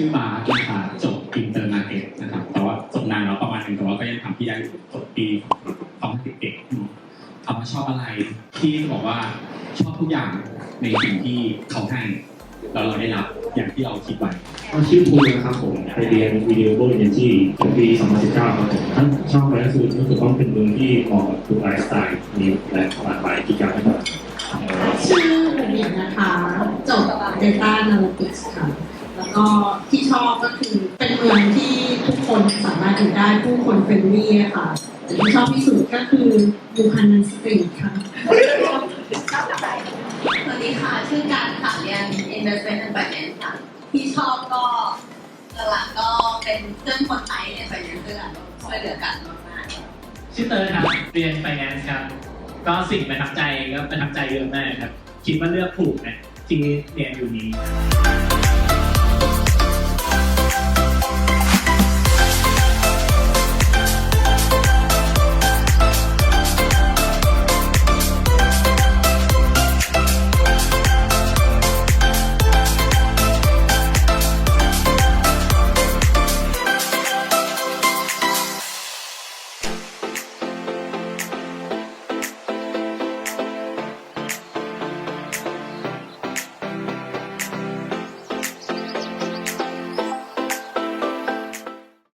ชื่อบาสนคะจบอินเตอร์มาเก็ตนะครับ แต่ว่าจบนานแล้วประมาณนึงแต่ว่าก็ยังทำที่ได้อยู่จบปี2011ถามว่าชอบอะไรที่จะบอกว่าชอบทุกอย่างในสิ่งที่เขาให้แล้วเราได้รับอย่างที่เราคิดไว้ก็ชื่อภูมินะครับผมไปเรียนวิดีโอโบเอเนจีปี 2019 ครับผมท่านชอบอะไรก็คือรู้สึกว่าเป็นเมืองที่เหมาะกับทุกไลฟ์สไตล์มีหลายหลากหลายกิจกรรมให้ทำชื่อระเบียบนะคะ จบ Data Analytics ค่ะ แล้วก็ที่ชอบก็คือเป็นเมืองที่ทุกคนสามารถอยู่ได้ผู้คนเฟรนลี่อะค่ะแต่ที่ชอบที่สุดก็คือบูคันนันสตรีทค่ะสวัสดีค่ะ ชื่อการค่ะเรียน Investment and Finance ค่ะ ที่ชอบก็หลักๆก็เป็นเพื่อนคนไทยใน Finance ด้วยกันช่วยเหลือกันมากๆชื่อเตอร์ครับ เรียนไฟแนนซ์ครับ ก็สิ่งประทับใจก็ประทับใจเยอะมากครับ คิดว่าเลือกถูกนะที่เรียนอยู่นี้